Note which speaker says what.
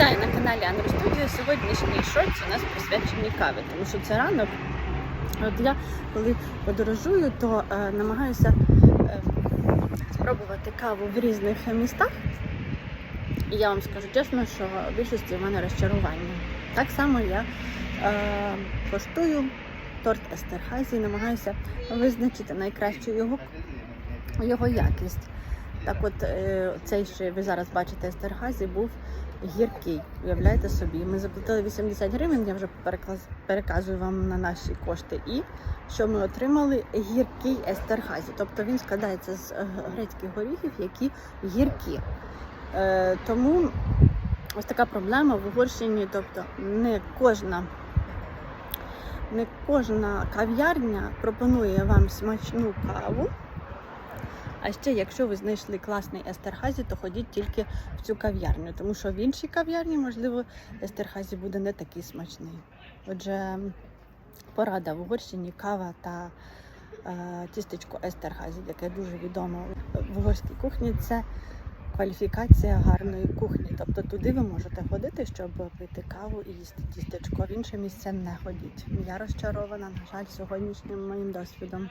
Speaker 1: Вітаю на каналі Анру Студіо. Сьогоднішній шорт у нас присвячений каві, тому що це ранок. От я коли подорожую, то е, намагаюся е, спробувати каву в різних містах. І я вам скажу чесно, що в більшості в мене розчарування. Так само я е, коштую торт Естерхазі і намагаюся визначити найкращу його, його якість. Так от е, цей, що ви зараз бачите, Естерхазі, був гіркий. Уявляєте собі, ми заплатили 80 гривень, я вже переказую вам на наші кошти. І що ми отримали? Гіркий Естерхазі. Тобто він складається з е, грецьких горіхів, які гіркі. Е, тому ось така проблема в Угорщині, тобто не кожна. Не кожна кав'ярня пропонує вам смачну каву. А ще, якщо ви знайшли класний естерхазі, то ходіть тільки в цю кав'ярню, тому що в іншій кав'ярні, можливо, естерхазі буде не такий смачний. Отже, порада в Угорщині кава та е, тістечко естерхазі, яке дуже відомо в угорській кухні, це кваліфікація гарної кухні. Тобто туди ви можете ходити, щоб пити каву і їсти тістечко. В інше місце не ходіть. Я розчарована, на жаль, сьогоднішнім моїм досвідом.